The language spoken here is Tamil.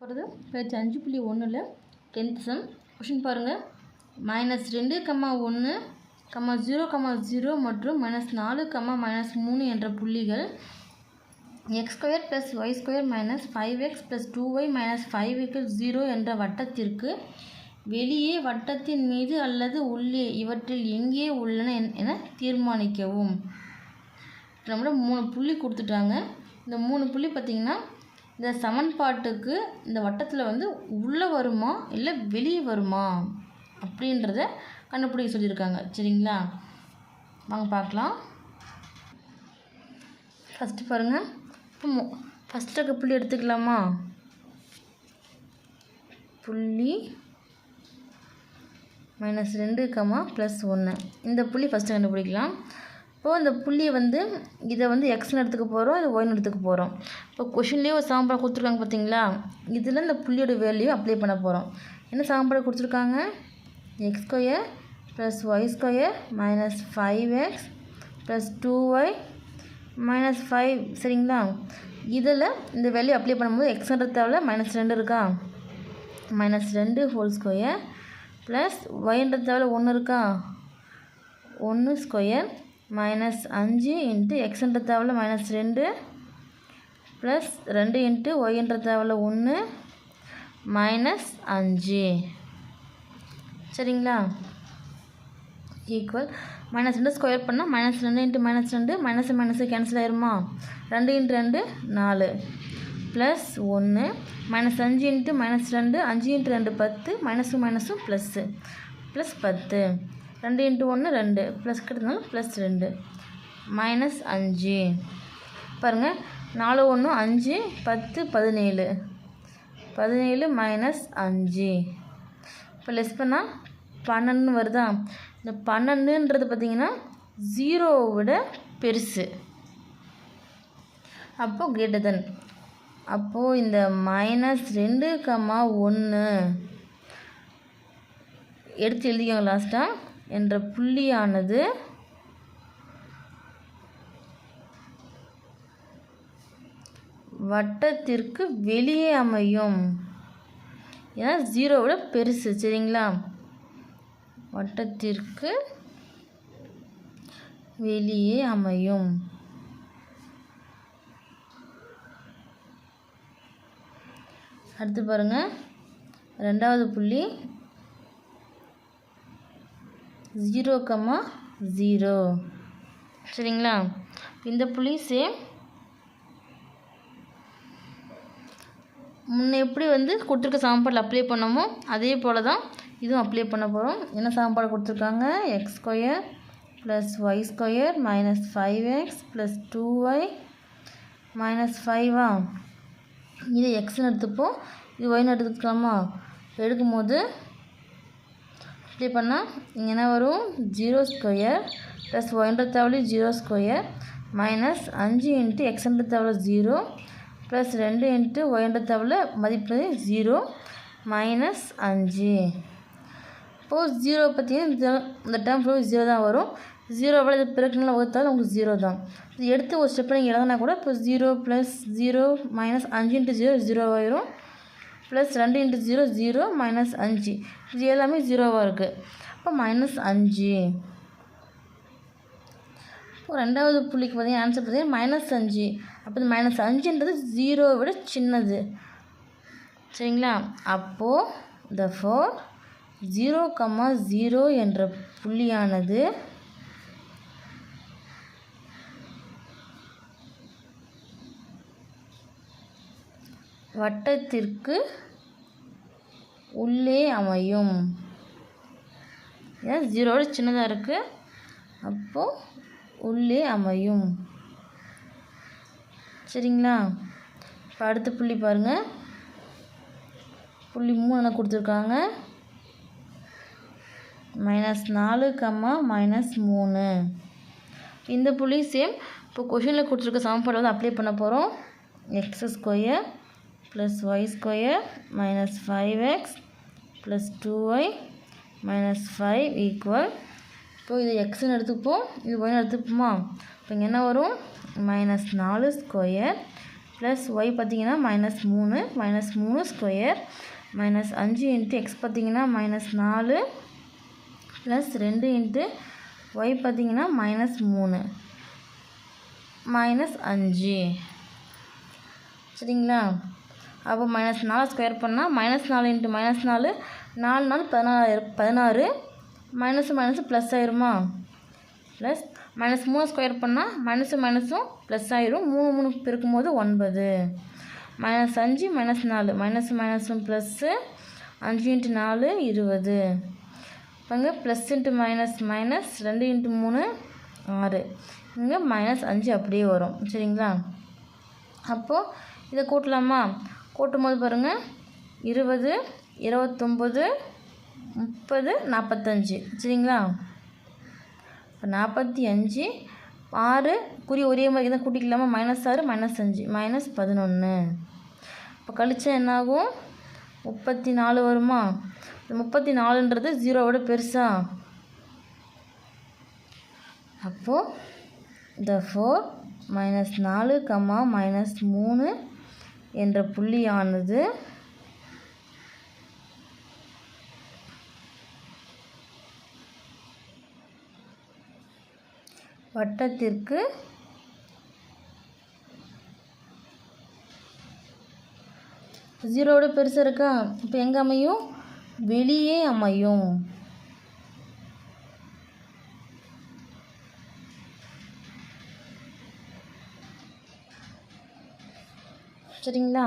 போகிறது பேஜ் அஞ்சு புள்ளி ஒன்றில் டென்த் சம் கொஷின் பாருங்கள் மைனஸ் ரெண்டு கம்மா ஒன்று கம்மா ஜீரோ கம்மா ஜீரோ மற்றும் மைனஸ் நாலு கம்மா மைனஸ் மூணு என்ற புள்ளிகள். X square plus y square minus five x plus two y minus five zero என்ற வட்டத்திற்கு வெளியே வட்டத்தின் மீது அல்லது உள்ளே இவற்றில் எங்கே உள்ளன என்- என தீர்மானிக்கவும். நம்மளோட மூணு புள்ளி கொடுத்துட்டாங்க. இந்த மூணு புள்ளி பார்த்திங்கன்னா இந்த சமன்பாட்டுக்கு இந்த வட்டத்தில் வந்து உள்ளே வருமா இல்லை வெளியே வருமா அப்படின்றத கண்டுபிடிக்க சொல்லியிருக்காங்க. சரிங்களா? வாங்க பார்க்கலாம். ஃபஸ்ட்டு பாருங்கள் இப்போ ஃபஸ்ட்டு புள்ளி எடுத்துக்கலாமா? புள்ளி மைனஸ் ரெண்டு கம்மா ப்ளஸ் ஒன்று இந்த புள்ளி ஃபஸ்ட்டு கண்டுபிடிக்கலாம். இப்போது இந்த புள்ளியை வந்து இதை வந்து எக்ஸ்னு எடுத்துக்க போகிறோம் இது ஒய்னு எடுத்துக்க போகிறோம் இப்போ கொஷின்லேயே ஒரு சாம்பாடு கொடுத்துருக்காங்க பார்த்தீங்களா இதில் இந்த புள்ளியோட வேல்யூ அப்ளை பண்ண போகிறோம் என்ன சாம்பாடு கொடுத்துருக்காங்க? X square plus y square minus five x plus two y minus five சரிங்களா? இதில் இந்த வேல்யூ அப்ளை பண்ணும்போது எக்ஸ்ன்ற தேவையில் மைனஸ் ரெண்டு இருக்கா? மைனஸ் ரெண்டு ஹோல் ஸ்கொயர் ப்ளஸ் ஒய்ன்ற தேவையில் ஒன்று இருக்கா? ஒன்று ஸ்கொயர் மைனஸ் அஞ்சு இன்ட்டு எக்ஸ்ன்ற தேவையில் மைனஸ் ரெண்டு ப்ளஸ் ரெண்டு இன்ட்டு ஒய்ன்ற தேவையில் ஒன்று மைனஸ் அஞ்சு சரிங்களா? ஈக்குவல் மைனஸ் ரெண்டு ஸ்கொயர் பண்ணால் மைனஸ் ரெண்டு இன்ட்டு மைனஸ் ரெண்டு மைனஸ் மைனஸ் கேன்சல் ஆயிருமா? ரெண்டு இன்ட்டு ரெண்டு நாலு. ப்ளஸ் ஒன்று மைனஸ் அஞ்சு இன்ட்டு மைனஸ் ரெண்டு அஞ்சு இன்ட்டு ரெண்டு பத்து மைனஸும் மைனஸும் ப்ளஸ்ஸு ப்ளஸ் பத்து. ரெண்டு இன்ட்டு ஒன்று ரெண்டு. ப்ளஸ் கிட்டனால ப்ளஸ் ரெண்டு. மைனஸ் அஞ்சு. பாருங்கள் நாலு ஒன்று அஞ்சு பத்து பதினேழு. பதினேழு மைனஸ் அஞ்சு. இப்போ லெஸ் பண்ணால் பன்னெண்டு வருதா? இந்த பன்னெண்டுன்றது பார்த்திங்கன்னா ஜீரோவை விட பெருசு. அப்போது கிரேட்டர் தென் அப்போது இந்த மைனஸ் ரெண்டு கம்மா ஒன்று எடுத்து எழுதிக்கோங்க லாஸ்ட்டாக என்ற புள்ளியானது வட்டத்திற்கு வெளியே அமையும். ஏன்னா ஜீரோவோட பெருசு சரிங்களா? வட்டத்திற்கு வெளியே அமையும். அடுத்து பாருங்கள் ரெண்டாவது புள்ளி ஜீரோ கம்மா ஜீரோ சரிங்களா? இந்த புள்ளி சேம் முன்ன எப்படி வந்து கொடுத்துருக்க சாம்பாடில் அப்ளை பண்ணோமோ அதே போல் தான் இதுவும் அப்ளை பண்ண போகிறோம் என்ன சாம்பாடு கொடுத்துருக்காங்க? X square plus y square minus five x plus two y minus ஃபைவா இது எக்ஸ்னு எடுத்துப்போம். இது ஒய்னு எடுத்துக்கலாமா? எடுக்கும்போது அப்ளை பண்ணால் இங்கே என்ன வரும் ஜீரோ ஸ்கொயர் ப்ளஸ் ஒய்ன்ற தேவையில் ஜீரோ ஸ்கொயர் மைனஸ் அஞ்சு இன்ட்டு எக்ஸ்ன்ற தவளை ஜீரோ ப்ளஸ் ரெண்டு இன்ட்டு ஒய்ன்ற தவளை மதிப்பு ஜீரோ மைனஸ் அஞ்சு. இப்போது ஜீரோ பார்த்தீங்கன்னா இந்த இந்த டேர்ம் ஃபுல்லாக ஜீரோ தான் வரும். ஜீரோவில் இது பிறகுனால வகுத்தாலும் உங்களுக்கு ஜீரோ தான். இது எடுத்து ஒரு ஸ்டெப் நீங்கள் எழுதுனா கூட இப்போ ஜீரோ ப்ளஸ் ஜீரோ மைனஸ் அஞ்சு இன்ட்டு ஜீரோ ஜீரோ ஆயிரும். ப்ளஸ் ரெண்டு இன்ட்டு ஜீரோ ஜீரோ மைனஸ் அஞ்சு. இது எல்லாமே ஜீரோவாக இருக்குது அப்போ மைனஸ் அஞ்சு. இப்போ ரெண்டாவது புள்ளிக்கு பார்த்தீங்கன்னா ஆன்சர் பார்த்தீங்கன்னா மைனஸ் அஞ்சு. அப்போ இந்த மைனஸ் அஞ்சுன்றது ஜீரோவை விட சின்னது. சரிங்களா? அப்போது the four zero comma zero என்ற புள்ளியானது வட்டத்திற்கு உள்ளே அமையும். ஏன்? ஜீரோட சின்னதாக இருக்குது அப்போது உள்ளே அமையும். சரிங்களா? இப்போ அடுத்த புள்ளி பாருங்கள் புள்ளி மூணு கொடுத்துருக்காங்க. மைனஸ் நாலு கம்மா மைனஸ் மூணு. இந்த புள்ளி சேம் இப்போ கொஷினில் கொடுத்துருக்க சமன்பாடு வந்து அப்ளை பண்ண போகிறோம் x square plus y square minus five x plus two y minus five equal இப்போ இது எக்ஸ்ன்னு எடுத்துப்போம். இது ஒய்னு எடுத்துப்போமா? இப்போ இங்கே என்ன வரும்? மைனஸ் நாலு ஸ்கொயர் ப்ளஸ் ஒய் பார்த்தீங்கன்னா மைனஸ் மூணு மைனஸ் மூணு ஸ்கொயர் மைனஸ் அஞ்சு இன்ட்டு எக்ஸ் பார்த்தீங்கன்னா மைனஸ் நாலு ப்ளஸ் ரெண்டு இன்ட்டு ஒய் பார்த்தீங்கன்னா மைனஸ் மூணு மைனஸ் அஞ்சு. சரிங்களா? அப்போ மைனஸ் நாலு ஸ்கொயர் பண்ணால் மைனஸ் நாலு இன்ட்டு மைனஸ் நாலு நாலு நாலு பதினாறு பதினாறு. மைனஸு மைனஸு ப்ளஸ் ஆயிருமா? ப்ளஸ் மைனஸ் மூணு ஸ்கொயர் பண்ணால் மைனஸு மைனஸும் ப்ளஸ் ஆயிரும். மூணு மூணு பெருக்கும் போது ஒன்பது. மைனஸ் அஞ்சு மைனஸ் நாலு. மைனஸ் மைனஸும் ப்ளஸ்ஸு அஞ்சு இன்ட்டு நாலு இருபது. இங்கே ப்ளஸ் இன்ட்டு மைனஸ் மைனஸ் ரெண்டு இன்ட்டு மூணு ஆறு. இங்கே மைனஸ் அஞ்சு அப்படியே வரும். சரிங்களா? அப்போது இதை கூட்டலாமா? கூட்டும் போது பாருங்கள் இருபது இருபத்தொம்பது முப்பது நாற்பத்தஞ்சு சரிங்களா? இப்போ நாற்பத்தி அஞ்சு ஆறு குறி ஒரே மாதிரி தான் கூட்டிக்கலாமா? மைனஸ் ஆறு மைனஸ் அஞ்சு. மைனஸ் பதினொன்று இப்போ கழிச்சா என்னாகும்? முப்பத்தி நாலு வருமா? இந்த முப்பத்தி நாலுன்றது ஜீரோவோட பெருசா. அப்போது த ஃபோர் மைனஸ் நாலு கம்மா மைனஸ் மூணு என்ற புள்ளியானது வட்டத்திற்கு ஜீரோவோட பெருசாக இருக்கா? இப்போ எங்கே அமையும்? வெளியே அமையும். சரிங்களா